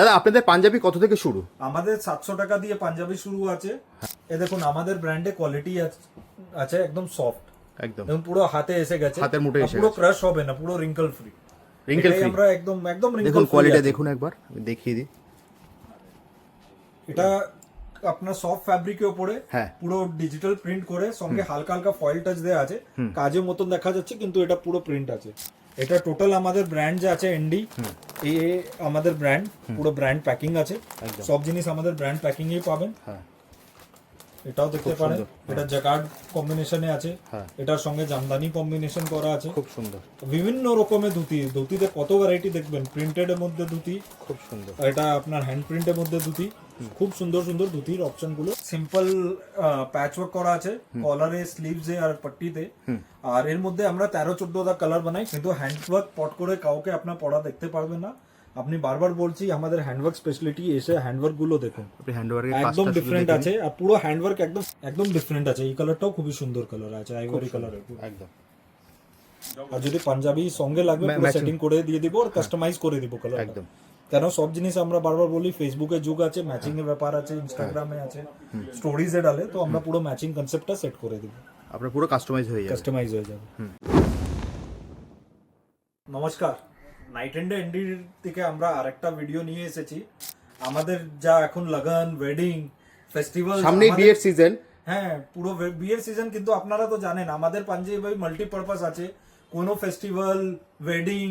দাদা আপনাদের পাঞ্জাবি কত থেকে শুরু? আমাদের সাতশো টাকা দিয়ে পাঞ্জাবি শুরু আছে। এ দেখুন আমাদের ব্র্যান্ডে কোয়ালিটি আছে একদম সফট একদম। পুরো হাতে এসে গেছে। হাতের আর এসে পুরো ক্রাশ হবে না পুরো রিঙ্কল ফ্রি Wrinkle free? আমরা একদম একদম wrinkle দেখুন কোয়ালিটি দেখুন একবার দেখিয়ে দিই। এটা আপনার সফট ফ্যাব্রিকের উপরে হ্যাঁ। পুরো ডিজিটাল প্রিন্ট করে সঙ্গে হালকা হালকা ফয়েল টাচ দেওয়া আছে। কাজের মতন দেখা যাচ্ছে কিন্তু এটা পুরো প্রিন্ট আছে। এটা টোটাল আমাদের ব্র্যান্ড যে আছে এনডি এ আমাদের ব্র্যান্ড পুরো ব্র্যান্ড প্যাকিং আছে। সব জিনিস আমাদের ব্র্যান্ড প্যাকিং এ পাবেন। হ্যাঁ। এটাও দেখতে পারেন। এটা জাকার্ড কম্বিনেশনে আছে। হ্যাঁ। এটার সঙ্গে জামদানি কম্বিনেশন করা আছে। খুব সুন্দর। বিভিন্ন রকমের ধুতি। ধুতিতে কত ভ্যারাইটি দেখবেন? প্রিন্টেড এর মধ্যে ধুতি। খুব সুন্দর। এটা আপনার হ্যান্ড প্রিন্টের মধ্যে ধুতি। খুব সুন্দর সুন্দর ধুতির অপশনগুলো। সিম্পল প্যাচ ওয়ার্ক করা আছে। কলারে স্লিভসে আর পট্টিতে। আর এর মধ্যে আমরা তেরো চোদ্দটা কালার বানাই। কিন্তু হ্যান্ড ওয়ার্ক পট করে কাউকে আপনার পড়া দেখতে পারবেন না। আপনি বারবার বলছি আমাদের হ্যান্ডওয়ার্ক স্পেশালিটি এসে হ্যান্ডওয়ার্কগুলো দেখুন। আপনি হ্যান্ডওয়ার্কের একদম ডিফারেন্ট আছে আর পুরো হ্যান্ডওয়ার্ক একদম একদম ডিফারেন্ট আছে। এই কালারটাও খুবই সুন্দর কালার আছে আইভরি কালারের একদম। আর যদি পাঞ্জাবি সঙ্গে লাগবে পুরো সেটিং করে দিয়ে দিব আর কাস্টমাইজ করে দিব কালার একদম। কেন সব জিনিস আমরা বারবার বলি ফেসবুকে যুগ আছে ম্যাচিং এর ব্যাপার আছে ইনস্টাগ্রামে আছে স্টোরিজে ডালে তো আমরা পুরো ম্যাচিং কনসেপ্টটা সেট করে দিব। আপনার পুরো কাস্টমাইজ হয়ে যাবে। কাস্টমাইজ হয়ে যাবে। নমস্কার। নাইট এন্ড এন্ডির থেকে আমরা আরেকটা ভিডিও নিয়ে এসেছি। আমাদের যা এখন লগন ওয়েডিং ফেস্টিভ্যাল সামনেই বিয়ের সিজন হ্যাঁ পুরো বিয়ের সিজন কিন্তু আপনারা তো জানেন আমাদের পাঞ্জাবি ভাই মাল্টিপারপাস আছে। কোনো ফেস্টিভ্যাল ওয়েডিং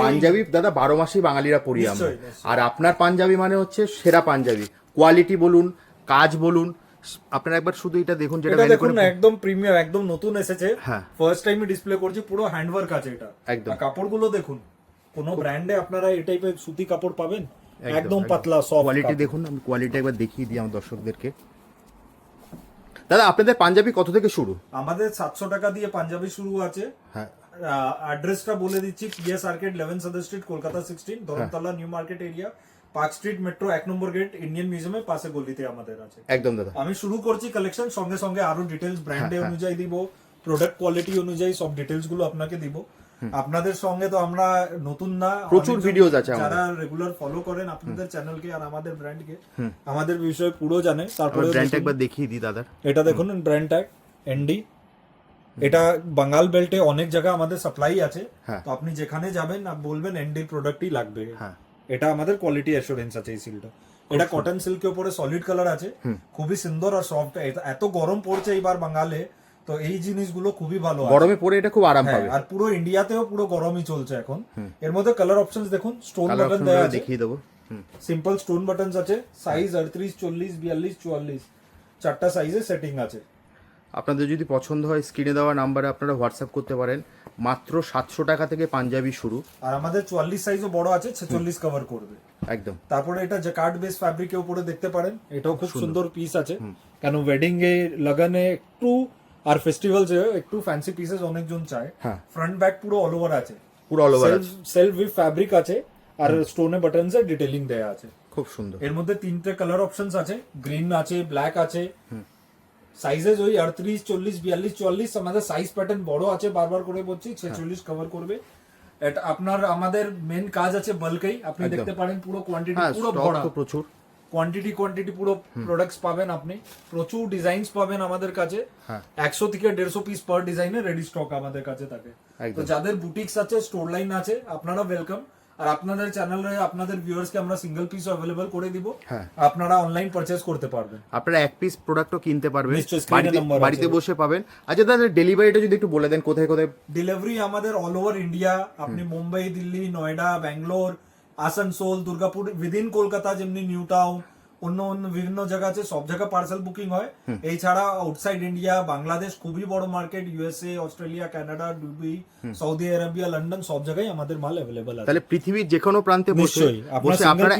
পাঞ্জাবি দাদা বারো মাসেই বাঙালিরা পরি আমরা। আর আপনার পাঞ্জাবি মানে হচ্ছে সেরা পাঞ্জাবি। কোয়ালিটি বলুন কাজ বলুন আপনারা একবার শুধু এটা দেখুন যেটা দেখুন একদম প্রিমিয়াম একদম নতুন এসেছে। হ্যাঁ। ফার্স্ট টাইম ডিসপ্লে করছি পুরো হ্যান্ডওয়ার্ক আছে এটা। একদম। কাপড়গুলো দেখুন। কোন ব্র্যান্ডে আপনারা এই টাইপের সুতি কাপড় পাবেন? একদম। পাতলা সফট কোয়ালিটি দেখুন আমি কোয়ালিটি একবার দেখিয়ে দিই আমার দর্শকদেরকে। দাদা আপনাদের পাঞ্জাবি কত থেকে শুরু? আমাদের সাতশো টাকা দিয়ে পাঞ্জাবি শুরু আছে। হ্যাঁ। অ্যাড্রেসটা বলে দিচ্ছি PS arcade eleven Sudder street Kolkata sixteen Dharmatala new market area park street metro এক নম্বর গেট ইন্ডিয়ান মিউজিয়ামের পাশে গলিতে আমাদের আছে। একদম দাদা। আমি শুরু করছি কালেকশন সঙ্গে সঙ্গে আরও ডিটেলস ব্র্যান্ডে অনুযায়ী দিব প্রোডাক্ট কোয়ালিটি অনুযায়ী সব ডিটেলসগুলো আপনাকে দিব। আপনাদের সঙ্গে তো আমরা নতুন না প্রচুর videos আছে যারা রেগুলার ফলো করেন আপনাদের চ্যানেলকে আর আমাদের ব্র্যান্ডকে আমাদের বিষয়ে পুরো জানে তারপরে দেখুন, একবার দেখিয়ে দিই দাদার। এটা দেখুন ব্র্যান্ড ট্যাগ এনডি এটা বাঙ্গাল বেল্টে অনেক জায়গা আমাদের সাপ্লাই আছে। হ্যাঁ। তো আপনি যেখানে যাবেন বলবেন এনডি প্রোডাক্টই লাগবে। হ্যাঁ। এটা আমাদের কোয়ালিটি অ্যাসুরেন্স আছে এই সিলটা এটা কটন সিল্কের উপরে সলিড কালার আছে। খুবই সুন্দর আর সফট এত গরম পড়ছে এইবার বাঙালে। তো এই জিনিসগুলো খুবই ভালো গরমে পরে এটা খুব আরাম হ্যাঁ, পাবে। আর পুরো ইন্ডিয়াতেও পুরো গরমই চলছে এখন। এর মধ্যে কালার অপশনস দেখুন স্টোন বাটন দেওয়া আছে। দেখিয়ে দেবো। সিম্পল স্টোন বাটনস আছে সাইজ আটত্রিশ চল্লিশ বিয়াল্লিশ চুয়াল্লিশ। চারটা সাইজে সেটিং আছে। আপনাদের যদি পছন্দ হয় স্ক্রিনে দেওয়া নাম্বারে আপনারা হোয়াটসঅ্যাপ করতে পারেন। মাত্র সাতশো টাকা থেকে পাঞ্জাবি শুরু। আর আমাদের চুয়াল্লিশ সাইজও বড় আছে ছেচল্লিশ কভার করবে। একদম। তারপরে এটা জ্যাকার্ড বেস ফ্যাব্রিকের উপরে দেখতে পারেন এটাও খুব সুন্দর। পিস আছে। কেন ওয়েডিং এ লাগানে একটু আর ফেস্টিভ্যাল যে একটু ফ্যান্সি পিসেস অনেকজন চায় হ্যাঁ। ফ্রন্ট ব্যাক পুরো অল ওভার আছে। পুরো অল ওভার আছে। সেলফ উইথ ফ্যাব্রিক আছে আর স্টোনে বাটনস এর ডিটেইলিং দেয়া আছে। খুব সুন্দর। এর মধ্যে তিনটে কালার অপশনস আছে গ্রিন আছে ব্ল্যাক আছে। সাইজেস ওই আটত্রিশ চল্লিশ বিয়াল্লিশ চুয়াল্লিশ আমাদের সাইজ প্যাটার্ন বড় আছে বারবার করে বলছি ছেচল্লিশ কভার করবে। এটা আপনার আমাদের মেন কাজ আছে বাল্কেই আপনি দেখতে পারেন পুরো কোয়ান্টিটি হ্যাঁ পুরো ভরা। প্রচুর। কোয়ান্টিটি কোয়ান্টিটি পুরো প্রোডাক্টস পাবেন আপনি। প্রচুর ডিজাইনস পাবেন আমাদের কাছে। হ্যাঁ। একশো থেকে দেড়শো পিস পার ডিজাইনে রেডি স্টক আমাদের কাছে থাকে। তো যাদের বুটিক্স আছে স্টোর লাইন আছে আপনারা ওয়েলকাম আর আপনাদের চ্যানেলে আপনাদের ভিউয়ার্সকে আমরা সিঙ্গেল পিস অ্যাভেলেবল করে দিব। হ্যাঁ। আপনারা অনলাইন পারচেজ করতে পারবেন। আপনারা এক পিস প্রোডাক্টও কিনতে পারবেন। বাড়িতে বসে পাবেন। আচ্ছা দাদা ডেলিভারিটা যদি একটু বলে দেন কোথায় কোথায়? ডেলিভারি আমাদের অল ওভার ইন্ডিয়া আপনি মুম্বাই দিল্লি নয়ডা ব্যাঙ্গালোর আসানসোল দুর্গাপুর উইদিন কলকাতা যেমনি নিউ টাউন অন্য অন্য বিভিন্ন জায়গা আছে সব জায়গা পার্সেল বুকিং হয়। এছাড়া আউটসাইড ইন্ডিয়া বাংলাদেশ খুবই বড় market USA Australia Canada Dubai Saudi Arabia London সব জায়গায় আমাদের মাল অ্যাভেলেবল আছে। তাহলে পৃথিবীর যে কোনো প্রান্তে বসে বসে আপনারা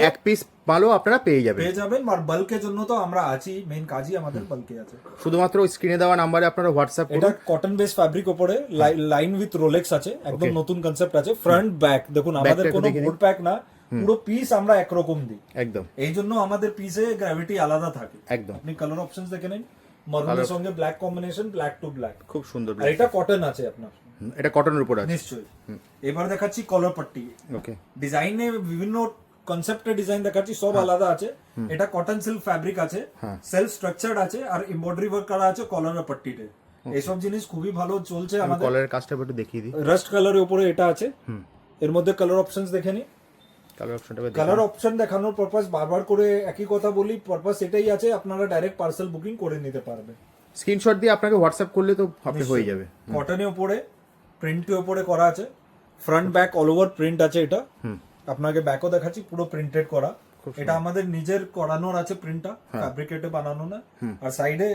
এক- পিস মালও আপনারা পেয়ে যাবেন। পেয়ে যাবেন আর বাল্কের জন্য তো আমরা আছি মেইন কাজই আমাদের বাল্কে আছে। শুধুমাত্র স্ক্রিনে দেওয়া নাম্বারে আপনারা হোয়াটসঅ্যাপ করুন। এটা কটন বেস ফ্যাব্রিক উপরে লাইন উইথ রোলেক্স আছে একদম নতুন কনসেপ্ট আছে ফ্রন্ট ব্যাক দেখুন আমাদের কোনো দেখে প্যাক না। পুরো পিস আমরা একরকম দিই। একদম। এই জন্য আমাদের পিসে গ্র্যাভিটি আলাদা থাকে। একদম। আপনি কালার অপশনস দেখে নিন। মারুনের সঙ্গে black combination black to black খুব সুন্দর আর এটা কটন আছে আপনার। এটা কটনের উপর আছে। নিশ্চয়ই। এবার দেখাচ্ছি কলার পট্টি। ওকে ডিজাইনে বিভিন্ন কনসেপ্টের ডিজাইন দেখাচ্ছি সব আলাদা আছে। এটা কটন সিল্ক ফ্যাব্রিক আছে। হ্যাঁ। সেলফ স্ট্রাকচার্ড আছে আর এমব্রয়ডারি ওয়ার্ক করা আছে কলার পট্টিতে। এইসব জিনিস খুবই ভালো চলছে আমাদের। কলারের কাজটা একটু দেখিয়ে দিই। রাস্ট কালারের উপরে এটা আছে। এর মধ্যে কালার অপশনস দেখে নি কালার অপশনটা কালার অপশন দেখানোর পারপাস বারবার করে একই কথা বলি পারপাস এটাই আছে আপনারা ডাইরেক্ট পার্সেল বুকিং করে নিতে পারবেন। স্ক্রিনশট দিয়ে আপনাকে হোয়াটসঅ্যাপ করলে তো আপনি হয়ে যাবে। কটনের উপরে প্রিন্টের উপরে করা আছে। Front back all over print আছে এটা। আপনাকে ব্যাকও দেখাচ্ছি পুরো প্রিন্টেড করা। এটা আমাদের নিজের করানোর আছে প্রিন্টটা ফ্যাব্রিকেটে বানানো না। আর সাইডে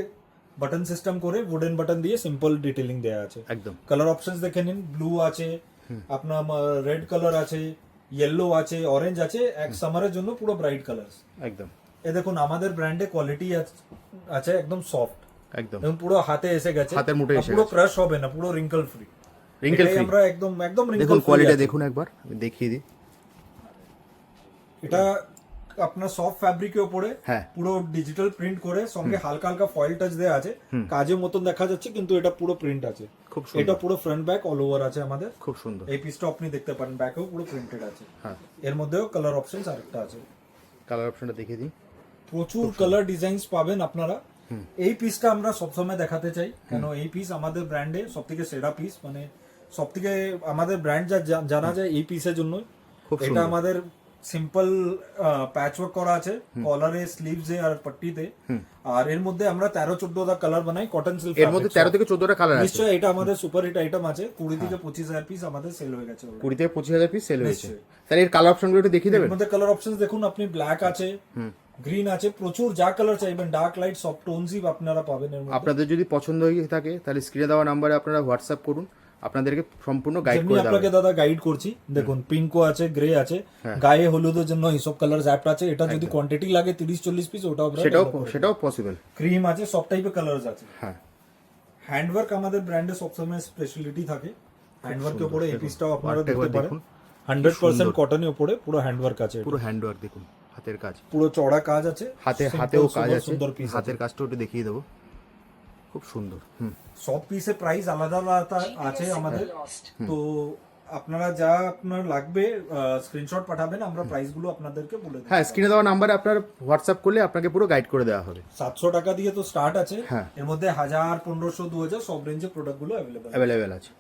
বাটন সিস্টেম করে উডেন বাটন দিয়ে সিম্পল ডিটেলিং দেওয়া আছে। একদম। কালার অপশনস দেখে নিন ব্লু আছে আপনার রেড কালার আছে ইয়েলো আছে অরেঞ্জ আছে এক সামারের জন্য পুরো ব্রাইট কালার একদম। এ দেখুন আমাদের ব্র্যান্ডে কোয়ালিটি আছে একদম সফট একদম। পুরো হাতে এসে গেছে। হাতের মুঠে এসে পুরো ক্রাশ হবে না পুরো রিঙ্কল ফ্রি রিঙ্কল ফ্রি আমরা একদম একদম দেখুন কোয়ালিটি দেখুন একবার দেখিয়ে দিই। এটা আপনার সফট ফ্যাব্রিকের উপরে পুরো ডিজিটাল প্রিন্ট করে সঙ্গে হালকা হালকা ফয়েল টাচ দেওয়া আছে। কাজের মতন দেখা যাচ্ছে কিন্তু এটা পুরো প্রিন্ট আছে। খুব এটা পুরো ফ্রন্ট ব্যাক অল ওভার আছে আমাদের। খুব সুন্দর। এই পিসটা আপনি দেখতে পারেন ব্যাকেও পুরো প্রিন্টেড আছে। হ্যাঁ। এর মধ্যেও কালার অপশনস আরেকটা আছে। কালার অপশনটা দেখিয়ে দিই। প্রচুর কালার ডিজাইনস পাবেন আপনারা। এই পিসটা আমরা সবসময় দেখাতে চাই কেন এই পিস আমাদের ব্র্যান্ডে সব থেকে সেরা পিস মানে সব থেকে আমাদের ব্র্যান্ড যা জানা যায় এই পিসের জন্য এটা আমাদের সিম্পল প্যাচ ওয়ার্ক করা আছে। কলারে স্লিভসে আর পট্টিতে। আর এর মধ্যে আমরা তেরো চোদ্দটা কালার বানাই কটন সিল্ক এর মধ্যে তেরো থেকে চোদ্দটা কালার আছে। নিশ্চয় এটা আমাদের সুপার হিট আইটেম আছে। কুড়ি থেকে পঁচিশ হাজার পিস আমাদের সেল হয়ে গেছে। কুড়ি থেকে পঁচিশ হাজার পিস সেল হয়েছে নিশ্চয়ই। তাহলে এর কালার অপশনগুলো একটু দেখিয়ে দেবেন? এর মধ্যে কালার অপশনস দেখুন আপনি ব্ল্যাক আছে গ্রিন আছে প্রচুর যা কালার চাইবেন ডার্ক লাইট সফট টোনসই আপনারা পাবেন আপনাদের যদি পছন্দ হয়ে থাকে তাহলে স্ক্রিনে দেওয়া নাম্বারে আপনারা হোয়াটসঅ্যাপ করুন। আপনাদেরকে সম্পূর্ণ গাইড করে আপনাকে দাদা গাইড করছি দেখুন পিঙ্কও আছে গ্রে আছে গায়ে হলুদের জন্য এইসব কালার জ্যাপটা আছে এটা যদি কোয়ান্টিটি লাগে তিরিশ চল্লিশ পিস ওটাও সেটাও সেটাও পসিবল ক্রিম আছে সব টাইপের কালার আছে। হ্যাঁ। হ্যান্ডওয়ার্ক আমাদের ব্র্যান্ডে সবসময় স্পেশালিটি থাকে। হ্যান্ডওয়ার্কের উপরে এই পিসটাও আপনারা দেখতে পারেন। দেখুন। হান্ড্রেড পার্সেন্ট কটনের উপরে পুরো হ্যান্ডওয়ার্ক আছে। পুরো হ্যান্ডওয়ার্ক দেখুন হাতের কাজ। পুরো চড়া কাজ আছে হাতে হাতেও কাজ আছে। সুন্দর পিস হাতের কাজটা একটু দেখিয়ে দেবো। খুব সুন্দর। সব পিসের প্রাইস আলাদা আলাদা আছে আমাদের। তো আপনারা যা আপনার লাগবে স্ক্রিনশট পাঠাবেন আমরা প্রাইসগুলো আপনাদেরকে বলে দেব। হ্যাঁ স্ক্রিনে দেওয়া নাম্বারে আপনার হোয়াটসঅ্যাপ করলে আপনাকে পুরো গাইড করে দেওয়া হবে। সাতশো টাকা দিয়ে তো স্টার্ট আছে। হ্যাঁ। এর মধ্যে হাজার পনেরোশো দু হাজার সব রেঞ্জের প্রোডাক্টগুলো অ্যাভেলেবল অ্যাভেলেবেল আছে।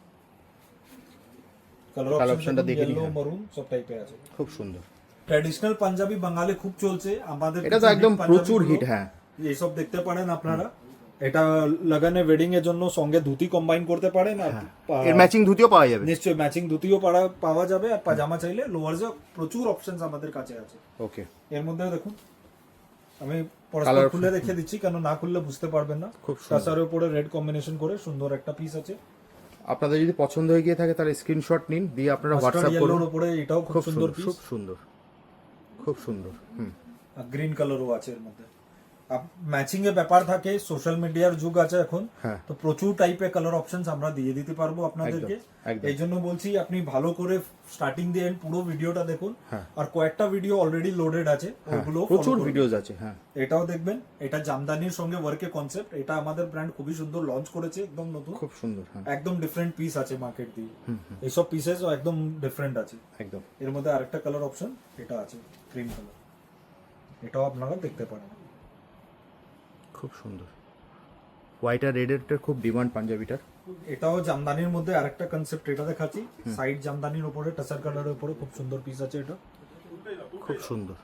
কালার অপশনটা দেখে নিন। মরুন সব টাইপের আছে। খুব সুন্দর। ট্র্যাডিশনাল পাঞ্জাবি বাঙালি খুব চলছে। আমাদের এটা তো একদম প্রচুর হিট হ্যাঁ। এইসব দেখতে পারেন আপনারা। এটা লাগানে ওয়েডিং এর জন্য সঙ্গে ধুতি কম্বাইন করতে পারেন আর এর ম্যাচিং ধুতিও পাওয়া যাবে। নিশ্চয়ই ম্যাচিং ধুতিও পাওয়া যাবে আর পাজামা চাইলে লোয়ার্সে প্রচুর অপশনস আমাদের কাছে আছে। ওকে। এর মধ্যে দেখুন আমি পরস্পর খুলে রেখে দিচ্ছি কেন না খুললে বুঝতে পারবেন না। খুব। কাঁসার উপরে রেড কম্বিনেশন করে সুন্দর একটা পিস আছে। আপনাদের যদি পছন্দ হয়ে গিয়ে থাকে তাহলে স্ক্রিনশট নিন দিয়ে আপনারা হোয়াটসঅ্যাপ করুন। উপরে এটাও খুব সুন্দর সুন্দর খুব সুন্দর খুব সুন্দর হুম। আর গ্রিন কালারও আছে এর মধ্যে। ম্যাচিং এর ব্যাপার থাকে সোশ্যাল মিডিয়ার যুগ আছে এখন হ্যাঁ। তো প্রচুর টাইপের কালার অপশনস আমরা দিয়ে দিতে পারব আপনাদেরকে। এই জন্য বলছি আপনি ভালো করে স্টার্টিং দিয়ে end পুরো ভিডিওটা দেখুন। হ্যাঁ। আর কয়েকটা ভিডিও অলরেডি লোডেড আছে ওগুলো প্রচুর ভিডিওস আছে হ্যাঁ। এটাও দেখবেন এটা জামদানির সঙ্গে ওয়ার্কের কনসেপ্ট এটা আমাদের ব্র্যান্ড খুবই সুন্দর লঞ্চ করেছে একদম নতুন। খুব সুন্দর হ্যাঁ। একদম ডিফারেন্ট পিস আছে মার্কেট দিয়ে। এইসব পিসেস একদম ডিফারেন্ট আছে। একদম। এর মধ্যে আরেকটা কালার অপশন এটা আছে ক্রিম কালার এটাও আপনারা দেখতে পারেন। খুব সুন্দর। হোয়াইট আর রেডের খুব ডিমান্ড পাঞ্জাবিটার। এটাও জামদানির মধ্যে আরেকটা কনসেপ্ট এটা দেখাচ্ছি। সাইড জামদানির উপরে টাসার কালারের উপরে খুব সুন্দর পিস আছে এটা। খুব সুন্দর।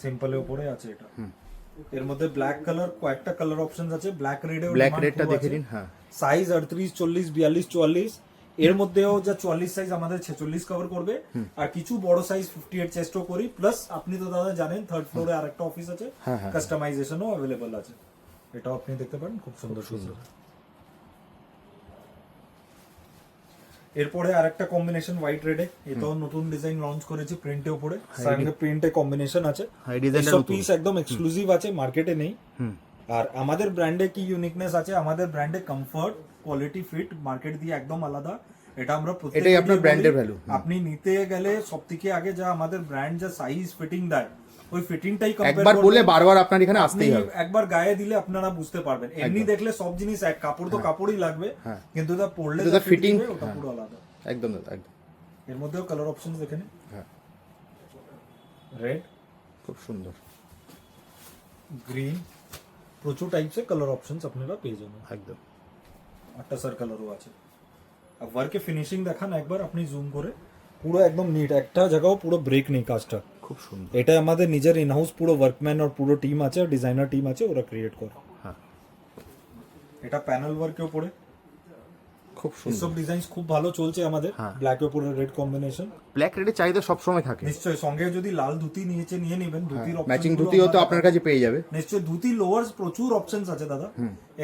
সিম্পলের উপরে আছে এটা। এর মধ্যে ব্ল্যাক কালার কয়েকটা কালার অপশন আছে। ব্ল্যাক রেড ব্ল্যাক রেডটা দেখে নিন হ্যাঁ। সাইজ আটত্রিশ চল্লিশ বিয়াল্লিশ চুয়াল্লিশ। এর মধ্যেও যা চুয়াল্লিশ সাইজ আমাদের ছেচল্লিশ কভার করবে আর কিছু বড় সাইজ ফিফটি এইট চেস্টও করি প্লাস আপনি তো দাদা জানেন থার্ড ফ্লোরে আরেকটা অফিস আছে হ্যাঁ, হ্যাঁ। কাস্টমাইজেশনও অ্যাভেলেবল আছে। এটাও আপনি দেখতে পারেন খুব সুন্দর সুন্দর। এরপরে আরেকটা কম্বিনেশন হোয়াইট রেডে এটাও নতুন ডিজাইন লঞ্চ করেছি প্রিন্টে উপরে সঙ্গে প্রিন্টে কম্বিনেশন আছে। হ্যাঁ, পিস একদম এক্সক্লুসিভ আছে মার্কেটে নেই। হুম। আর আমাদের ব্র্যান্ডে কি ইউনিকনেস আছে আমাদের ব্র্যান্ডে কমফর্ট কোয়ালিটি ফিট মার্কেট দিয়ে একদম আলাদা এটা আমরা এটাই আপনার বলি। value। হুম। আপনি নিতে গেলে সব থেকে আগে যা আমাদের ব্র্যান্ড যা সাইজ ফিটিং দেয় ওই ফিটিংটাই একবার। বললে বারবার আপনার এখানে আসতেই হবে একবার গায়ে দিলে আপনারা বুঝতে পারবেন এমনি দেখলে সব জিনিস এক কাপড় তো কাপড়ই লাগবে হ্যাঁ। কিন্তু তা পড়লে তা ফিটিং ওটা হ্যাঁ। পুরো আলাদা একদম একদম এর মধ্যেও কালার অপশনস দেখে নিন হ্যাঁ রেড খুব সুন্দর গ্রিন প্রচুর টাইপসের কালার অপশনস আপনারা পেয়ে যাবেন। একদম। আটটা স্যার কালারও আছে। আর ওয়ার্কে ফিনিশিং দেখান একবার আপনি জুম করে। পুরো একদম নিট একটা জায়গাও পুরো ব্রেক নেই কাজটা। খুব সুন্দর। এটা আমাদের নিজের ইনহাউস পুরো ওয়ার্কম্যান আর পুরো টিম আছে আর ডিজাইনার টিম আছে ওরা ক্রিয়েট করে। হ্যাঁ। এটা প্যানেল ওয়ার্কেও পড়ে। খুব সুন্দর। এসব ডিজাইন খুব ভালো চলছে আমাদের হ্যাঁ। ব্ল্যাকের উপরে রেড কম্বিনেশন ব্ল্যাক রেডের চাহিদা সবসময় থাকে। নিশ্চয়ই সঙ্গে যদি লাল ধুতি নিচে নিয়ে নেবেন ধুতির ম্যাচিং ধুতিও তো আপনার কাছে পেয়ে যাবে। নিশ্চয়ই ধুতি লোয়ার্স প্রচুর অপশনস আছে দাদা।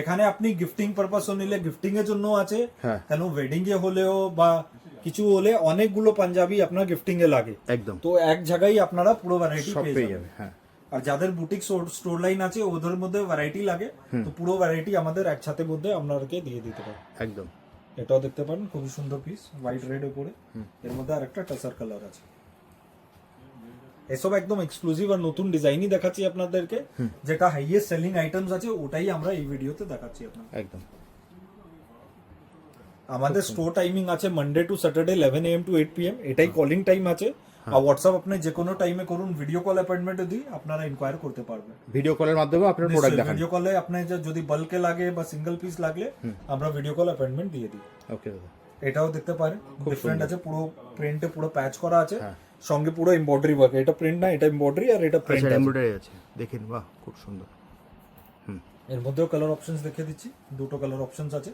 এখানে আপনি গিফটিং পারপাসও নিলে গিফটিং এর জন্য আছে। হ্যাঁ। কেন ওয়েডিং এ হলেও বা কিছু হলে অনেকগুলো পাঞ্জাবি আপনার গিফটিং এ লাগে। একদম। তো এক জায়গায় আপনারা পুরো ভ্যারাইটি পেয়ে যাবেন। যাবে হ্যাঁ। আর যাদের বুটিক স্টোর লাইন আছে ওদের মধ্যে ভ্যারাইটি লাগে। তো পুরো ভ্যারাইটি আমাদের একসাথে মধ্যে আপনাদেরকে দিয়ে দিতে পারে একদম। এটাও দেখতে পারেন খুব সুন্দর পিস হোয়াইট রেড উপরে এর মধ্যে আরেকটা টাসার কালার আছে। এসব একদম এক্সক্লুসিভ আর নতুন ডিজাইনই দেখাচ্ছি আপনাদেরকে যেটা হাইয়েস্ট সেলিং আইটেমস আছে ওটাই আমরা এই ভিডিওতে দেখাচ্ছি আপনাদের। একদম। আমাদের স্টোর টাইমিং আছে Monday to Saturday eleven AM to eight PM এটাই কলিং টাইম আছে। আর হোয়াটসঅ্যাপ আপনি যে কোনো টাইমে করুন ভিডিও কল অ্যাপয়েন্টমেন্ট দিই আপনারা ইনকোয়ার করতে পারবেন। ভিডিও কলের মাধ্যমে আপনার প্রোডাক্ট দেখান। ভিডিও কলে আপনি যদি বাল্কে লাগে বা সিঙ্গেল পিস লাগলে আমরা ভিডিও কল অ্যাপয়েন্টমেন্ট দিয়ে দিই। ওকে দাদা এটাও দেখতে পারেন। ডিফারেন্ট আছে পুরো প্রিন্টে পুরো প্যাচ করা আছে। হ্যাঁ। সঙ্গে পুরো এমব্রয়ডারি ওয়ার্ক এটা প্রিন্ট না এটা এমব্রয়ডারি আর এটা প্রিন্ট আচ্ছা এমব্রয়ডারি আছে। দেখেন বাহ খুব সুন্দর। এর মধ্যেও কালার অপশনস দেখে দিচ্ছি। দুটো কালার অপশনস আছে।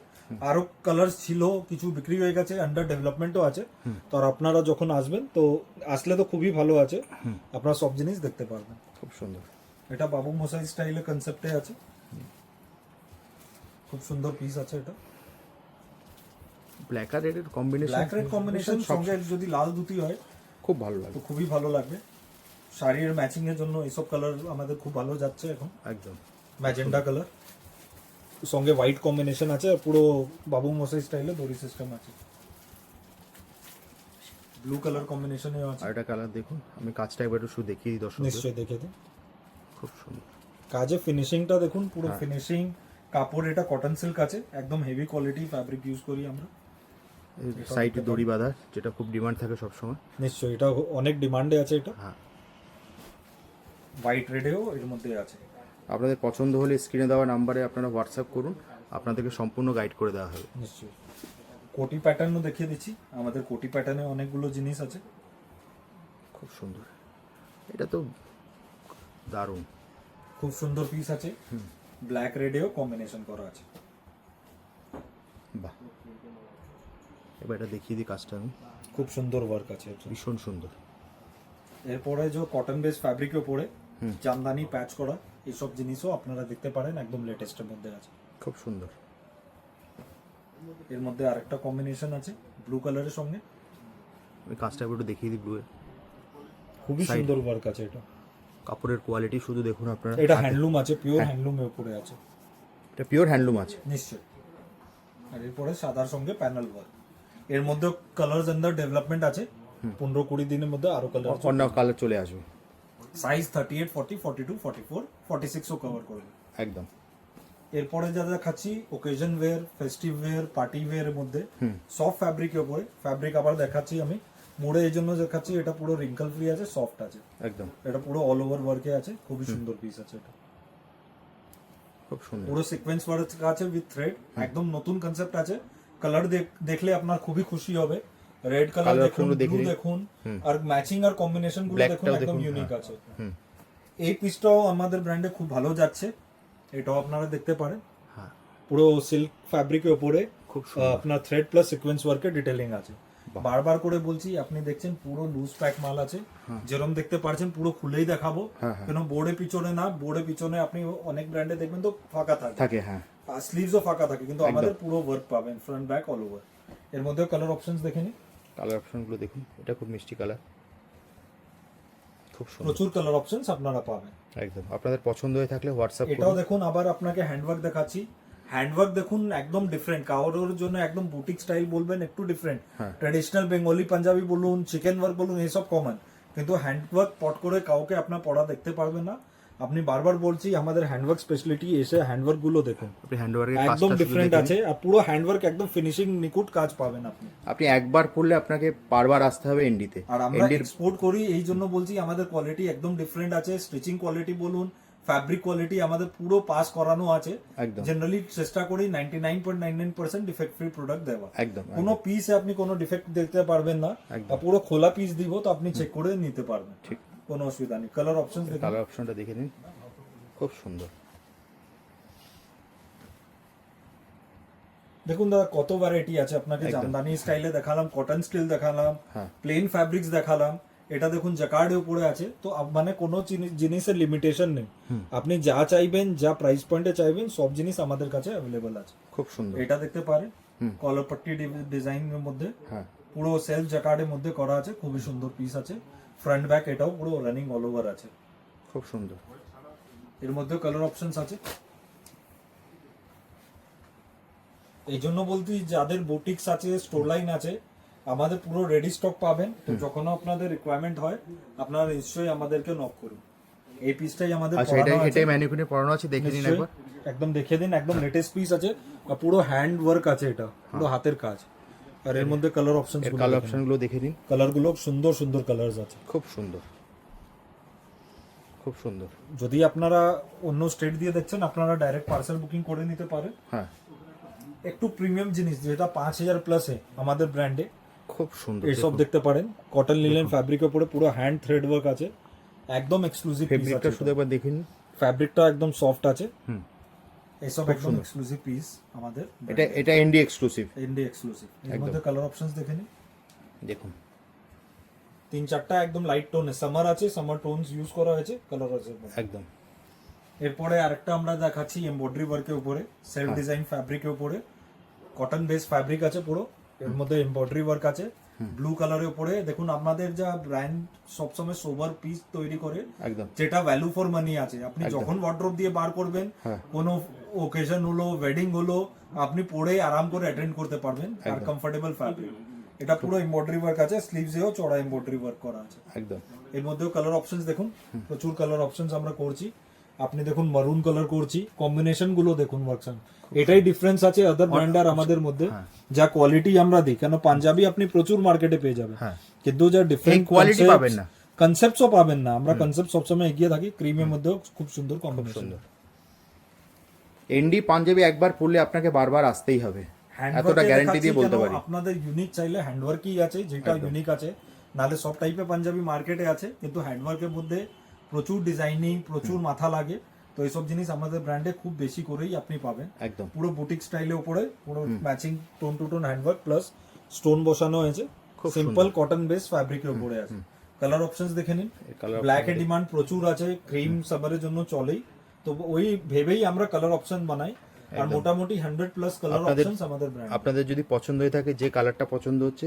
আরও কালার ছিল কিছু বিক্রি হয়ে গেছে আন্ডার ডেভেলপমেন্টও আছে। তো আপনারা যখন আসবেন তো আসলে তো খুবই ভালো আছে। আপনারা সব জিনিস দেখতে পারবেন। খুব সুন্দর। এটা বাবু মশাই স্টাইলে কনসেপ্টে আছে। খুব সুন্দর পিস আছে এটা। ব্ল্যাক আর রেডের কম্বিনেশন ব্ল্যাক রেড কম্বিনেশন সঙ্গে যদি লাল ধুতি হয় খুব ভালো তো খুবই ভালো লাগবে। শাড়ির ম্যাচিং এর জন্য এইসব কালার আমাদের খুব ভালো যাচ্ছে এখন। একদম। ম্যাজেন্ডা কালার সঙ্গে হোয়াইট কম্বিনেশন আছে আর পুরো বাবু মশাই স্টাইলে দড়ি সিস্টেম আছে। ব্লু কালার কম্বিনেশনে আছে। আর একটা কালার দেখুন আমি কাজটা একবার একটু শুধু দেখিয়ে দিই দর্শক নিশ্চয়ই দেখে দিন। খুব সুন্দর। কাজে ফিনিশিংটা দেখুন পুরো হ্যাঁ। ফিনিশিং কাপড় এটা কটন সিল্ক আছে একদম হেভি কোয়ালিটি ফ্যাব্রিক ইউজ করি আমরা। সাইডে দড়ি বাঁধা যেটা খুব ডিমান্ড থাকে সবসময়। নিশ্চয়ই এটা অনেক ডিমান্ডে আছে এটা। হ্যাঁ। হোয়াইট রেডেও এর মধ্যে আছে। আপনাদের পছন্দ হলে স্ক্রিনে দেওয়া নাম্বারে আপনারা হোয়াটসঅ্যাপ করুন আপনাদেরকে সম্পূর্ণ গাইড করে দেওয়া হবে। নিশ্চয়ই। কোটি প্যাটার্নও দেখিয়ে দিচ্ছি। আমাদের কোটি প্যাটার্নে অনেকগুলো জিনিস আছে। খুব সুন্দর। এটা তো দারুণ। খুব সুন্দর পিস আছে। ব্ল্যাক রেডেও কম্বিনেশন করা আছে। বাহ। এবার এটা দেখিয়ে দিই কাজটা আমি। খুব সুন্দর ওয়ার্ক আছে ভীষণ সুন্দর। এরপরে যে কটন বেস ফ্যাব্রিকের উপরে জামদানি প্যাচ করা। এইসব জিনিসও আপনারা দেখতে পারেন একদম লেটেস্টের মধ্যে আছে। খুব সুন্দর। এর মধ্যে আরেকটা কম্বিনেশন আছে ব্লু কালারের সঙ্গে। আমি কাজটা একটু দেখিয়ে দিই ব্লুয়ে খুবই Side. সুন্দর ওয়ার্ক আছে এটা। কাপড়ের কোয়ালিটি শুধু দেখুন আপনারা। এটা হ্যান্ডলুম আছে পিওর হ্যান্ডলুমের উপরে আছে। এটা পিওর হ্যান্ডলুম আছে। নিশ্চয় আর এরপরে সাদার সঙ্গে প্যানেল ওয়ার্ক এর মধ্যে কালার আন্ডার ডেভেলপমেন্ট আছে। পনেরো কুড়ি দিনের মধ্যে আরও কালার অন্য কালার চলে আসবে। Size thirty eight forty forty two forty four forty সিক্সও cover করবে একদম। এরপরে যা দেখাচ্ছি occasion wear festive wear party wear এর মধ্যে সফট ফ্যাব্রিকের উপরে ফ্যাব্রিক আবার দেখাচ্ছি আমি। মোড়ে এই জন্য দেখাচ্ছি এটা পুরো রিঙ্কল ফ্রি আছে সফট আছে। একদম। এটা পুরো অল ওভার ওয়ার্কে আছে খুবই সুন্দর পিস আছে এটা। খুব সুন্দর। পুরো সিকোয়েন্স ওয়ার্ক আছে উইথ থ্রেড একদম নতুন কনসেপ্ট আছে। কালার দেখলে আপনার খুবই খুশি হবে। রেড কালার দেখুন ব্লু দেখুন আর ম্যাচিং আর কম্বিনেশনগুলো দেখুন একদম ইউনিক হ্যাঁ। আছে। এই পিসটাও আমাদের ব্র্যান্ডে খুব ভালো যাচ্ছে এটাও আপনারা দেখতে পারেন। হ্যাঁ। পুরো সিল্ক ফ্যাব্রিকের উপরে খুব সুন্দর। আপনার থ্রেড প্লাস সিকোয়েন্স ওয়ার্কের ডিটেলিং আছে। বারবার করে বলছি আপনি দেখছেন পুরো লুজ প্যাক মাল আছে। যেরকম দেখতে পারছেন পুরো খুলেই দেখাবো। হ্যাঁ, হ্যাঁ। কেন বোর্ডে পিছনে না বোর্ডে পিছনে আপনি অনেক ব্র্যান্ডে দেখবেন তো ফাঁকা থাকে। থাকে হ্যাঁ। স্লিভসও ফাঁকা থাকে কিন্তু আমাদের পুরো ওয়ার্ক পাবেন ফ্রন্ট ব্যাক অল ওভার এর মধ্যে কালার অপশনস দেখে নিন। কালার অপশনগুলো দেখুন এটা খুব মিষ্টি কালার খুব সুন্দর। প্রচুর কালার অপশনস আপনারা পাবেন। একদম। আপনাদের পছন্দ হয়ে থাকলে হোয়াটসঅ্যাপ এটাও দেখুন আবার আপনাকে হ্যান্ডওয়ার্ক দেখাচ্ছি। হ্যান্ডওয়ার্ক দেখুন একদম ডিফারেন্ট কারোর জন্য একদম বুটিক স্টাইল বলবেন একটু ডিফারেন্ট। ট্রেডিশনাল বেঙ্গলি পাঞ্জাবি বলুন চিকেন ওয়ার্ক বলুন এসব কমন কিন্তু হ্যান্ডওয়ার্ক পট করে কাউকে আপনার পড়া দেখতে পারবেন না। আপনি বারবার বলছি আমাদের হ্যান্ডওয়ার্ক স্পেশালিটি এসে হ্যান্ডওয়ার্কগুলো দেখুন। আপনি হ্যান্ডওয়ার্কের একদম ডিফারেন্ট আছে আর পুরো হ্যান্ডওয়ার্ক একদম ফিনিশিং নিকুট কাজ পাবেন আপনি। আপনি একবার পড়লে আপনাকে বারবার আসতে হবে এনডিতে আর আমরা এক্সপোর্ট করি এই জন্য বলছি আমাদের কোয়ালিটি একদম ডিফারেন্ট আছে স্টিচিং কোয়ালিটি বলুন ফ্যাব্রিক কোয়ালিটি আমাদের পুরো পাস করানো আছে। একদম। জেনারেলি চেষ্টা করি ninety nine point nine nine percent defect free product দেওয়া একদম। কোনো পিসে আপনি কোনো ডিফেক্ট দেখতে পারবেন না। পুরো খোলা পিস দিব তো আপনি চেক করে নিতে পারবেন। ঠিক। কোনো অসুবিধা নেই। কালার অপশন কালার অপশনটা দেখে নিন। খুব সুন্দর। দেখুন দাদা কত ভ্যারাইটি আছে আপনাকে জামদানি স্টাইলে দেখালাম কটন স্টিল দেখালাম। প্লেন ফ্যাব্রিক্স দেখালাম। এটা দেখুন জ্যাকার্ডের উপরে আছে। তো মানে কোনো জিনিসের লিমিটেশন নেই। আপনি যা চাইবেন যা প্রাইস পয়েন্টে চাইবেন সব জিনিস আমাদের কাছে অ্যাভেলেবল আছে। খুব সুন্দর। এটা দেখতে পারেন। কলার পট্টি ডিজাইনের মধ্যে। হ্যাঁ। পুরো সেলফ জ্যাকার্ডের মধ্যে করা আছে। খুবই সুন্দর পিস আছে। ফ্রন্ট ব্যাক এটাও পুরো রানিং অল ওভার আছে। খুব সুন্দর। এর মধ্যে কালার অপশনস আছে। এই জন্য বলতে যাদের বুটিক্স আছে স্টোর লাইন আছে আমাদের পুরো রেডি স্টক পাবেন। তো যখন আপনাদের রিকোয়ারমেন্ট হয় আপনারা নিশ্চয়ই আমাদেরকে নক করুন। এই পিসটাই আমাদের আচ্ছা পরানো এটাই আছে। ম্যানিকুইনে পড়ানো আছে? দেখে নিন একবার। একদম দেখিয়ে দিন একদম লেটেস্ট পিস আছে। পুরো হ্যান্ড ওয়ার্ক আছে এটা। পুরো হাতের কাজ। আর এর মধ্যে কালার অপশন কালার অপশনগুলো দেখে নিন। কালারগুলো সুন্দর সুন্দর কালার আছে। খুব সুন্দর। খুব সুন্দর। যদি আপনারা অন্য স্টেট দিয়ে দেখছেন আপনারা ডাইরেক্ট পার্সেল বুকিং করে নিতে পারেন। হ্যাঁ। একটু প্রিমিয়াম জিনিস যেটা পাঁচ হাজার প্লাসে আমাদের ব্র্যান্ডে খুব সুন্দর এইসব দেখতে পারেন। কটন লিলেন ফ্যাব্রিকের উপরে পুরো হ্যান্ড থ্রেড ওয়ার্ক আছে। একদম এক্সক্লুসিভ ফেব্রিকটা শুধু একবার দেখে নিন। ফ্যাব্রিকটা একদম সফট আছে। হুম। এইসব একদম এক্সক্লুসিভ পিস আমাদের। এটা এটা এনডি এক্সক্লুসিভ ইন্ডিয়া এক্সক্লুসিভ এর মধ্যে কালার অপশনস দেখে নিন দেখুন। তিন চারটা একদম লাইট টোন সামার আছে সামার টোনস ইউজ করা হয়েছে কালার আছে একদম। এরপরে আরেকটা আমরা দেখাচ্ছি এমব্রয়ডারি ওয়ার্কের উপরে সেলফ ডিজাইন ফ্যাব্রিকের উপরে। কটন বেস ফ্যাব্রিক আছে পুরো। এর মধ্যে এমব্রয়ডারি ওয়ার্ক আছে। ব্লু কালারের উপরে। দেখুন আপনাদের যা ব্র্যান্ড সবসময় সোবার পিস তৈরি করে যেটা ভ্যালু ফর মানি আছে। আপনি যখন ওয়ার্ড্রোব দিয়ে বার করবেন হ্যাঁ। কোনো ওকেশন হলো ওয়েডিং হলো আপনি পরে আরাম করে অ্যাটেন্ড করতে পারবেন আর কমফোর্টেবল ফ্যাব্রিক এটা পুরো এমব্রয়ডারি ওয়ার্ক আছে স্লিভসেও চড়া এমব্রয়ডারি ওয়ার্ক করা আছে। একদম। এর মধ্যেও কালার অপশনস দেখুন প্রচুর কালার অপশনস আমরা করছি। আপনি দেখুন মারুন কালার করছি কম্বিনেশনগুলো দেখুন ওয়ার্কশন এটাই ডিফারেন্স আছে আদার ব্র্যান্ড আর আমাদের মধ্যে। যা কোয়ালিটি আমরা দিই কেন পাঞ্জাবি আপনি প্রচুর মার্কেটে পেয়ে যাবেন। হ্যাঁ। কিন্তু যা ডিফারেন্ট কোয়ালিটি পাবেন না। কনসেপ্টসও পাবেন না। আমরা কনসেপ্ট সবসময় এগিয়ে থাকি ক্রিমের মধ্যেও খুব সুন্দর কম্বিনেশন সুন্দর। এনডি পাঞ্জাবি একবার পড়লে আপনাকে বারবার আসতেই হবে। এতটা গ্যারান্টি দিয়ে বলতে পারি। আপনাদের ইউনিক চাইলে হ্যান্ডওয়ার্কই আছে যেটা ইউনিক আছে। নালে সব টাইপের পাঞ্জাবি মার্কেটে আছে কিন্তু হ্যান্ডওয়ার্কের মধ্যে প্রচুর ডিজাইনিং প্রচুর মাথা লাগে। তো এইসব জিনিস আমাদের ব্র্যান্ডে খুব বেশি করেই আপনি পাবেন। একদম। পুরো বুটিক স্টাইলের উপরে পুরো matching tone to tone handwork plus stone বসানো হয়েছে। খুব সিম্পল কটন বেস ফ্যাব্রিকের উপরে আছে। কালার অপশনস দেখে নিন। ব্ল্যাক এর ডিমান্ড প্রচুর আছে ক্রিম সাবারের জন্য চলেই। তো ওই ভেবেই আমরা কালার অপশন বানাই। আর মোটামুটি হান্ড্রেড প্লাস কালার অপশনস আমাদের ব্র্যান্ড আপনাদের যদি পছন্দ হয়ে থাকে যে কালারটা পছন্দ হচ্ছে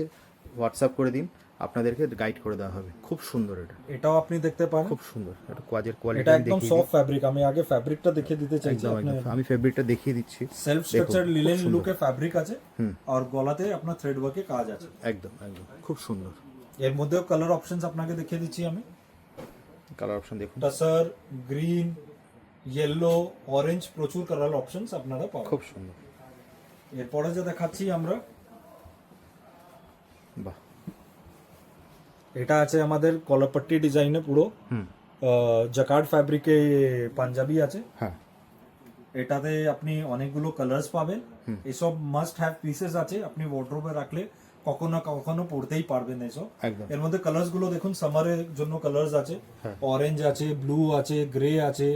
হোয়াটসঅ্যাপ করে দিন। আপনাদেরকে গাইড করে দেওয়া হবে। খুব সুন্দর এটা। এটাও আপনি দেখতে পারেন। খুব সুন্দর। এটা কাজের কোয়ালিটি এটা একদম সফট ফ্যাব্রিক আমি আগে ফ্যাব্রিকটা দেখিয়ে দিতে চাইছি একদম আমি ফেব্রিকটা দেখিয়ে দিচ্ছি। সেলফ স্ট্রাকচার লিলেন লুকে ফ্যাব্রিক আছে। আর গলাতে আপনার থ্রেড ওয়ার্কে কাজ আছে। একদম একদম। খুব সুন্দর। এর মধ্যেও কালার অপশনস আপনাকে দেখিয়ে দিচ্ছি আমি। কালার অপশন দেখুন। টাসার গ্রিন ইয়েলো অরেঞ্জ প্রচুর কালার অপশনস আপনারা পাবেন। খুব সুন্দর। এরপরে যে দেখাচ্ছি আমরা বাহ। এটা আছে আমাদের কলারপট্টি ডিজাইনে পুরো। জাকার্ড ফ্যাব্রিকে পাঞ্জাবি আছে। হ্যাঁ। এটাতে আপনি অনেকগুলো কালার্স পাবেন। এসব মাস্ট হ্যাভ পিসেস আছে। আপনি ওয়ার্ড্রোবে রাখলে কখনো কখনো পড়তেই পারবেন এসব। এর মধ্যে কালার্সগুলো দেখুন সামারের জন্য কালার্স আছে। হ্যাঁ। অরেঞ্জ আছে ব্লু আছে গ্রে আছে।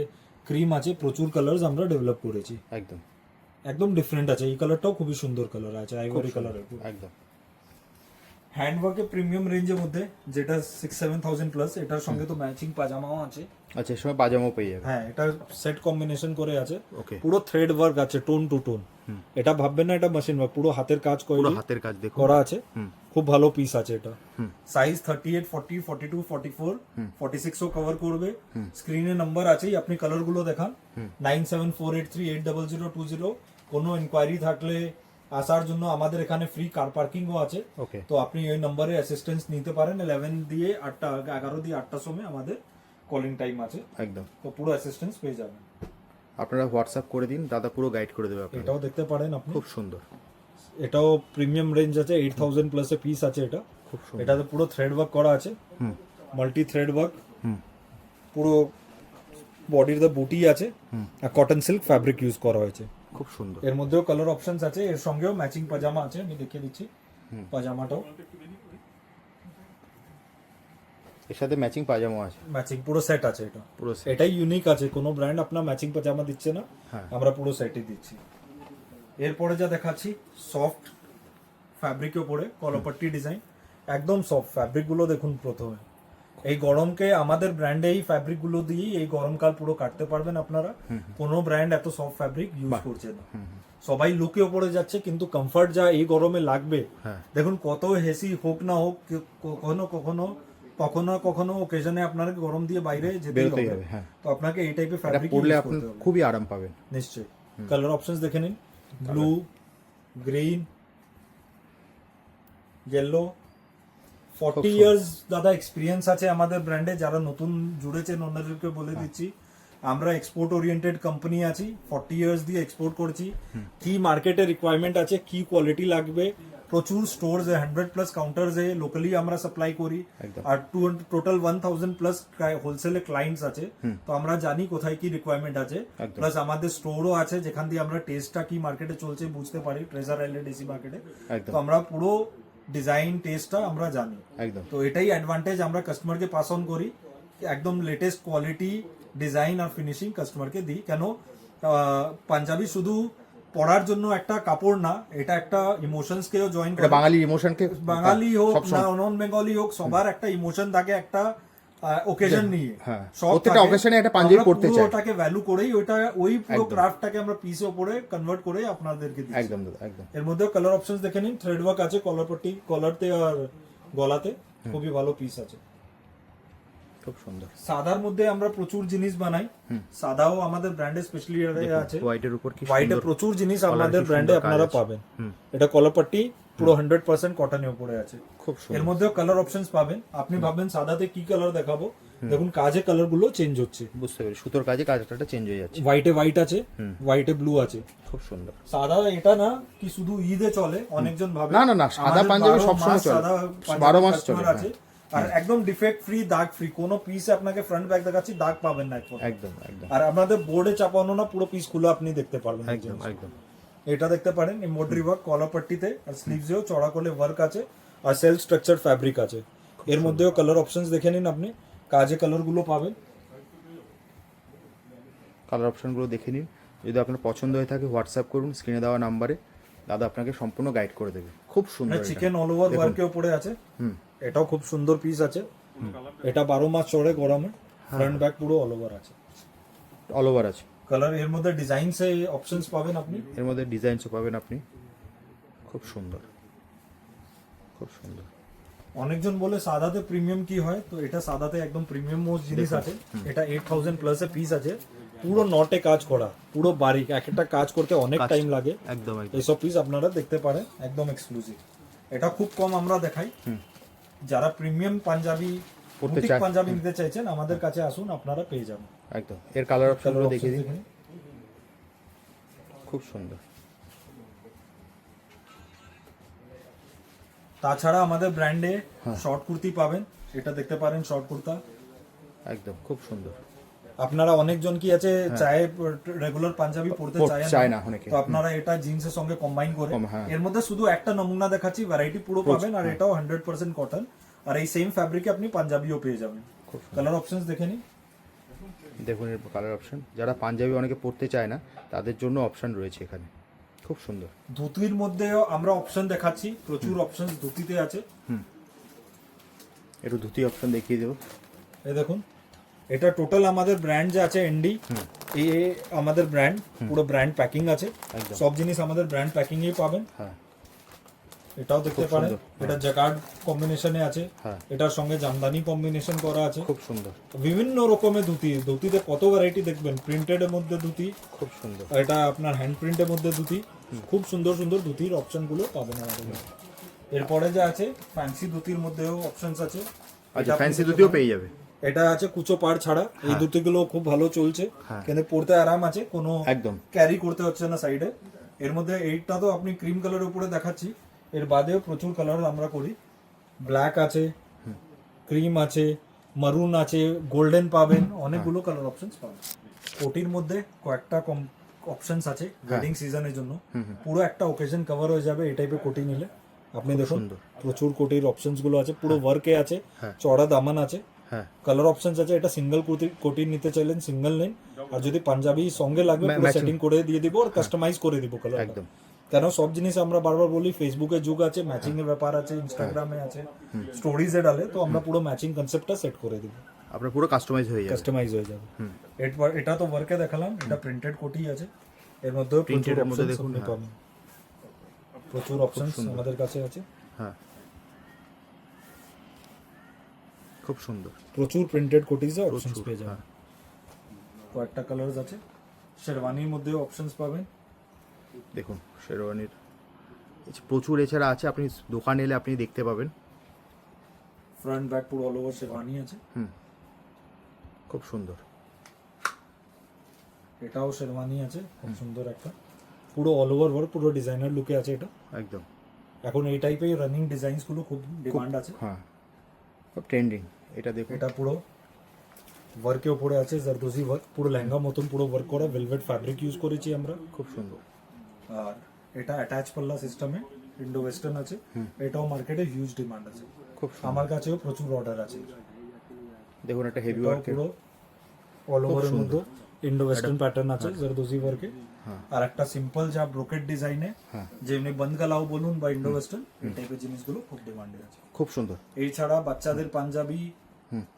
ক্রিম আছে প্রচুর কালার্স আমরা ডেভেলপ করেছি। একদম। একদম ডিফারেন্ট আছে এই কালারটাও খুবই সুন্দর কালার আছে আইভরি কালার একদম। হ্যান্ডওয়ার্কের প্রিমিয়াম রেঞ্জের মধ্যে যেটা সিক্স সেভেন থাউজেন্ড প্লাস এটার সঙ্গে তো ম্যাচিং পাজামাও আছে। আচ্ছা সময় পাজামাও পেয়ে যাবে। হ্যাঁ এটা সেট কম্বিনেশন করে আছে। ওকে পুরো থ্রেড ওয়ার্ক আছে টোন টু টোন এটা ভাববেন না এটা মেশিন ওয়ার্ক পুরো হাতের কাজ করে হাতের কাজ করা আছে। হুম। খুব ভালো পিস আছে এটা। Size thirty eight forty forty two forty four forty সিক্সও cover করবে স্ক্রিনে নাম্বার আছেই আপনি কালারগুলো দেখান। Nine seven four eight three eight double zero two zero কোনো ইনকোয়ারি থাকলে আসার জন্য আমাদের এখানে ফ্রি কার পার্কিংও আছে। ওকে তো আপনি ওই নম্বরে অ্যাসিস্ট্যান্স নিতে পারেন। ইলেভেন দিয়ে আটটা এগারো দিয়ে আটটার সময় আমাদের কলিং টাইম আছে। একদম। তো পুরো অ্যাসিস্ট্যান্স পেয়ে যাবেন। আপনারা হোয়াটসঅ্যাপ করে দিন দাদা পুরো গাইড করে দেবে এটাও দেখতে পারেন আপনি। খুব সুন্দর। এটাও প্রিমিয়াম রেঞ্জ আছে eight thousand plus a piece আছে এটা। খুব সুন্দর। এটাতে পুরো থ্রেড ওয়ার্ক করা আছে। হুম। মাল্টি থ্রেড ওয়ার্ক হুম। পুরো বডির দা বুটি আছে। আর কটন সিল্ক ফ্যাব্রিক ইউজ করা হয়েছে। খুব সুন্দর। এর মধ্যেও কালার অপশনস আছে। এর সঙ্গেও ম্যাচিং পাজামা আছে আমি দেখিয়ে দিচ্ছি। পাজামাটাও এর সাথে ম্যাচিং পাজামা আছে। ম্যাচিং পুরো সেট আছে এটা। পুরো। এটাই ইউনিক আছে। কোনো ব্র্যান্ড আপনার ম্যাচিং পাজামা দিচ্ছে না। হ্যাঁ। আমরা পুরো সেটই দিচ্ছি। এরপরে যা দেখাচ্ছি সফট ফ্যাব্রিকের উপরে কলপাট্টি ডিজাইন একদম সফট ফ্যাব্রিকগুলো দেখুন প্রথমে। এই গরমকে আমাদের ব্র্যান্ডে এই ফ্যাব্রিকগুলো দিয়েই এই গরমকাল পুরো কাটতে পারবেন আপনারা। কোনো ব্র্যান্ড এত সফট ফ্যাব্রিক ইউজ করছে না। সবাই লুকে ওপরে যাচ্ছে কিন্তু কমফর্ট যা এই গরমে লাগবে হ্যাঁ। দেখুন কত হেসি হোক না হোক কখনো কখনো কখনো কখনো ওকেশনে আপনাকে গরম দিয়ে বাইরে বেরোতেই হবে। হবে হ্যাঁ। তো আপনাকে এই টাইপের ফ্যাব্রিক পরলে আপনি খুবই আরাম পাবেন। নিশ্চয়ই। কালার অপশনস দেখে নিন। Blue green yellow forty. Years দাদা এক্সপিরিয়েন্স আছে আমাদের ব্র্যান্ডে যারা নতুন জুড়েছেন ওনাদেরকে বলে দিচ্ছি। আমরা এক্সপোর্ট ওরিয়েন্টেড কোম্পানি আছি ফর্টি ইয়ার্স দিয়ে এক্সপোর্ট করছি। কি মার্কেটে রিকোয়ারমেন্ট আছে কি কোয়ালিটি লাগবে প্রচুর স্টোরস হান্ড্রেড প্লাস কাউন্টার্স এ লোকালি আমরা সাপ্লাই করি। আর to total one thousand plus হোলসেলে ক্লায়েন্টস আছে। তো আমরা জানি কোথায় কি রিকোয়ারমেন্ট আছে। প্লাস আমাদের স্টোরও আছে যেখান দিয়ে আমরা টেস্টটা কি মার্কেটে চলছে বুঝতে পারি ট্রেজার আইল্যান্ড এসি মার্কেটে তো আমরা পুরো ডিজাইন টেস্টটা আমরা জানি। একদম। তো এটাই অ্যাডভান্টেজ আমরা কাস্টমারকে পাস অন করি। একদম লেটেস্ট কোয়ালিটি ডিজাইন আর ফিনিশিং কাস্টমারকে দিই। কেন পাঞ্জাবি শুধু পরার জন্য একটা কাপড় না এটা একটা ইমোশনস কেও জয়েন এটা বাঙালি ইমোশনকে বাঙালি হোক সবসময়- না নন বেঙ্গলি হোক সবার একটা ইমোশন থাকে একটা ওকেশন নিয়ে। হ্যাঁ। প্রত্যেকটা এ একটা পাঞ্জাবি আমরা চাই। ওটাকে ভ্যালু করেই ওইটা ওই পুরো। ক্রাফটটাকে আমরা পিসে উপরে কনভার্ট করে আপনাদেরকে দিই একদম একদম। এর মধ্যেও কালার অপশনস দেখে নিন। থ্রেড ওয়ার্ক আছে কলার পট্টি কলারতে আর গলাতে খুবই ভালো পিস আছে। খুব সুন্দর। সাদার মধ্যে আমরা প্রচুর জিনিস বানাই। সাদাও আমাদের ব্র্যান্ডে স্পেশালি আছে। হোয়াইটের উপর কি হোয়াইটে প্রচুর জিনিস আমাদের ব্র্যান্ডে আপনারা পাবেন। এটা কলার পুরো হান্ড্রেড পার্সেন্ট কটনের উপরে আছে। খুব এর মধ্যেও কালার অপশনস পাবেন। আপনি ভাববেন সাদাতে কি কালার দেখাবো? দেখুন কাজে কালারগুলো চেঞ্জ হচ্ছে। বুঝতে পেরেছি। সুতোর কাজে কাজটা চেঞ্জ হয়ে যাচ্ছে। হোয়াইটে হোয়াইট আছে হোয়াইটে ব্লু আছে। খুব সুন্দর। সাদা এটা না কি শুধু ঈদে চলে অনেকজন ভাবে। না, না, না, সাদা পাঞ্জাবি সবসময় চলে। বারো মাস চলে, হ্যাঁ। আছে। আর একদম ডিফেক্ট ফ্রি দাগ ফ্রি কোনো পিসে আপনাকে ফ্রন্ট ব্যাক দেখাচ্ছি দাগ পাবেন না একদম একদম। আর আমাদের বোর্ডে চাপানো না পুরো পিস খুলে আপনি দেখতে পারবেন। একদম একদম। এটা দেখতে পারেন এমব্রয়ডারি ওয়ার্ক কলার পট্টিতে আর স্লিভসেও চড়া করলে ওয়ার্ক আছে আর সেলফ স্ট্রাকচার ফ্যাব্রিক আছে। এর মধ্যেও কালার অপশনস দেখে নিন আপনি কাজে কালারগুলো পাবেন। কালার অপশনগুলো দেখে নিন। যদি আপনার পছন্দ হয়ে থাকে হোয়াটসঅ্যাপ করুন স্ক্রিনে দেওয়া নাম্বারে দাদা আপনাকে সম্পূর্ণ গাইড করে দেবে। খুব সুন্দর চিকেন অল ওভার ওয়ার্কেও পড়ে আছে। হুম। এটাও খুব সুন্দর পিস আছে। এটা বারো মাস চড়ে গরমে। ফ্রন্ট ব্যাক পুরো অল ওভার আছে। অল ওভার আছে। কালারের মধ্যে ডিজাইনসে অপশনস পাবেন আপনি। এর মধ্যে ডিজাইনসও পাবেন আপনি। খুব সুন্দর। খুব সুন্দর। অনেকজন বলে সাদাতে প্রিমিয়াম কি হয়? তো এটা সাদাতে একদম প্রিমিয়াম মোস্ট জিনিস আছে। এটা eight thousand plus a piece আছে। পুরো নটে কাজ করা পুরো বারিক এক একটা কাজ করতে অনেক টাইম লাগে। একদম একদম। এইসব পিস আপনারা দেখতে পারেন একদম এক্সক্লুসিভ এটা খুব কম আমরা দেখাই। যারা প্রিমিয়াম পাঞ্জাবি বুটিক পাঞ্জাবি নিতে চাইছেন আমাদের কাছে আসুন আপনারা পেয়ে যাবেন। একদম। এর কালার অপশনগুলো দেখিয়ে দিন। খুব সুন্দর। তাছাড়া আমাদের ব্র্যান্ডে হ্যাঁ। শর্ট কুর্তি পাবেন এটা দেখতে পারেন শর্ট কুর্তা। একদম খুব সুন্দর। আপনারা অনেকজন কি আছে চায় রেগুলার পাঞ্জাবি পড়তে চায় না? অনেকে। তো আপনারা এটা জিন্সের সঙ্গে কম্বাইন করে হ্যাঁ। এর মধ্যে শুধু একটা নমুনা দেখাচ্ছি ভ্যারাইটি পুরো পাবেন আর এটাও হান্ড্রেড পার্সেন্ট কটন আর এই সেম ফ্যাব্রিকে আপনি পাঞ্জাবিও পেয়ে যাবেন। কালার অপশনস দেখে নিন। দেখুন এর কালার অপশন যারা পাঞ্জাবি অনেকে পড়তে চায় না তাদের জন্য অপশন রয়েছে এখানে। খুব সুন্দর। ধুতির মধ্যেও আমরা অপশন দেখাচ্ছি। প্রচুর অপশন ধুতিতে আছে। একটু ধুতি অপশন দেখিয়ে দেবো। এই দেখুন। এটা টোটাল আমাদের ব্র্যান্ড যে আছে এনডি এই আমাদের ব্র্যান্ড পুরো ব্র্যান্ড প্যাকিং আছে। সব জিনিস আমাদের ব্র্যান্ড প্যাকিং এ পাবেন। হ্যাঁ। এটাও দেখতে পারেন। এটা জ্যাকার্ড কম্বিনেশনে আছে। হ্যাঁ। এটার সঙ্গে জামদানি কম্বিনেশন করা আছে। খুব সুন্দর। বিভিন্ন রকমের ধুতি। ধুতিতে কত ভ্যারাইটি দেখবেন? প্রিন্টেড এর মধ্যে ধুতি। খুব সুন্দর। আর এটা আপনার হ্যান্ড প্রিন্টের মধ্যে ধুতি। খুব সুন্দর সুন্দর ধুতির অপশনগুলো পাবেন আমাদের এরপরে যা আছে ফ্যান্সি ধুতির মধ্যেও অপশনস আছে। আচ্ছা ফ্যান্সি ধুতিও পেয়ে যাবে। এটা আছে কুচো পাড় ছাড়া। এই দুটিগুলো খুব ভালো চলছে। হ্যাঁ। কিন্তু পড়তে আরাম আছে কোনো একদম। ক্যারি করতে হচ্ছে না সাইডে এর মধ্যে এইটা তো আপনি ক্রিম কালারের উপরে দেখাচ্ছি। এর বাদেও প্রচুর কালার আমরা করি। ব্ল্যাক আছে ক্রিম আছে মারুন আছে গোল্ডেন পাবেন। অনেকগুলো কালার অপশনস পাবেন। কোটির মধ্যে কয়েকটা কম অপশনস আছে ওয়েডিং সিজনের জন্য। পুরো একটা ওকেশন কভার হয়ে যাবে এই টাইপের কোটি নিলে। আপনি দেখুন প্রচুর কোটির অপশনসগুলো আছে। পুরো ওয়ার্কে আছে। চড়া দামান আছে। হ্যাঁ। কালার অপশন আছে এটা সিঙ্গেল কোটি কোটি নিতে চাইলেন সিঙ্গেল নেই। আর যদি পাঞ্জাবি সঙ্গে লাগবে পুরো সেটিং করে দিয়ে দিব আর কাস্টমাইজ করে দিব কালার একদম। কেন সব জিনিস আমরা বারবার বলি ফেসবুকে যুগ আছে ম্যাচিং এর ব্যাপার আছে ইনস্টাগ্রামে আছে স্টোরিজে ডালে তো আমরা পুরো ম্যাচিং কনসেপ্টটা সেট করে দিব। আপনার পুরো কাস্টমাইজ হয়ে যাবে। কাস্টমাইজ হয়ে যাবে। এটা তো ওয়ার্কে দেখালাম এটা প্রিন্টেড কোটি আছে। এর Printed প্রিন্টেড মধ্যে মধ্যে দেখুন, হ্যাঁ। প্রচুর অপশনস আমাদের কাছে আছে। হ্যাঁ। খুব সুন্দর। প্রচুর প্রিন্টেড কোটিজ অপশনস পেয়ে যাবেন। হ্যাঁ। কয়েকটা কালার্স আছে। শেরওয়ানির মধ্যেও অপশনস পাবেন। দেখুন শেরওয়ানির প্রচুর এছাড়া আছে আপনি দোকানে এলে আপনি দেখতে পাবেন। ফ্রন্ট ব্যাক পুরো অল ওভার শেরওয়ানি আছে। হুম। খুব সুন্দর। এটাও শেরওয়ানি আছে খুব সুন্দর একটা। পুরো অল ওভার ওয়ার্ক পুরো ডিজাইনার লুকে আছে এটা। একদম। এখন এই টাইপের রানিং ডিজাইনসগুলো খুব ডিমান্ড আছে। হ্যাঁ। খুব ট্রেন্ডিং এটা দেখুন। এটা পুরো ওয়ার্কে উপরে আছে জারদোজি ওয়ার্ক পুরো লেহেঙ্গা মতন পুরো ওয়ার্ক করা ভেলভেট ফ্যাব্রিক ইউজ করেছি আমরা। খুব সুন্দর। আর এটা অ্যাটাচ পাল্লা সিস্টেমে ইন্ডো ওয়েস্টার্ন আছে এটাও মার্কেটে হিউজ ডিমান্ড আছে। খুব আমার কাছেও প্রচুর অর্ডার আছে। দেখুন একটা হেভি এটাও ওয়ার্কের পুরো অল ওভার মধ্যে ইন্ডো ওয়েস্টার্ন প্যাটার্ন আছে জারদোজি ওয়ার্কে আর একটা সিম্পল যা ব্রোকেট ডিজাইনে। যেমনি বন্ধ গালাও বলুন বা ইন্ডো ওয়েস্টার্ন এই টাইপের জিনিসগুলো খুব ডিমান্ডেড আছে। খুব সুন্দর। এছাড়া ছাড়া বাচ্চাদের পাঞ্জাবি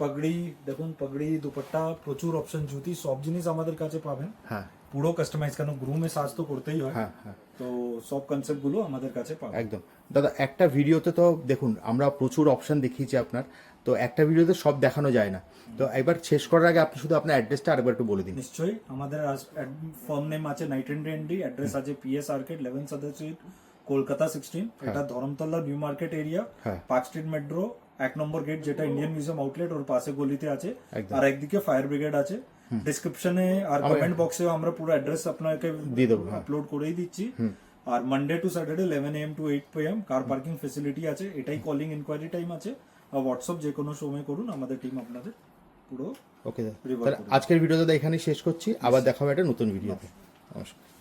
পাগড়ি দেখুন পাগড়ি দুপাট্টা প্রচুর অপশন জুতি সব জিনিস আমাদের কাছে পাবেন হ্যাঁ পুরো কাস্টমাইজ কেন গ্রুমে সাজ তো করতেই হয় হ্যাঁ হ্যাঁ তো সব কনসেপ্টগুলো আমাদের কাছে পাবেন একদম দাদা একটা ভিডিওতে তো দেখুন আমরা প্রচুর অপশন দেখিয়েছি আপনার। তো একটা ভিডিওতে সব দেখানো যায় না। তো একবার শেষ করার আগে আপনি শুধু আপনার অ্যাড্রেসটা আরেকবার একটু বলে দিন। নিশ্চয়ই। আমাদের ফার্ম নেম আছে নাইট এন্ড এন্ডি অ্যাড্রেস আছে PS arcade eleven Sudder Street Kolkata sixteen এটা Dharmatala New Market area. Park Street metro এক নম্বর গেট যেটা ইন্ডিয়ান মিউজিয়াম আউটলেট ওর পাশে গলিতে আছে। আর একদিকে ফায়ার ব্রিগেড আছে। ডিসক্রিপশনে আর কমেন্ট বক্সেও আমরা পুরো অ্যাড্রেস আপনাকে দিয়ে দেবো হ্যাঁ। আপলোড করেই দিচ্ছি। আর Monday to Saturday eleven AM to eight P M car parking facility আছে। এটাই কলিং ইনকোয়ারি টাইম আছে। আর হোয়াটসঅ্যাপ যে কোনো সময় করুন আমাদের টিম আপনাদের পুরো ওকে আজকের ভিডিওটা এখানেই শেষ করছি। আবার দেখা হবে একটা নতুন ভিডিওতে নমস্কার।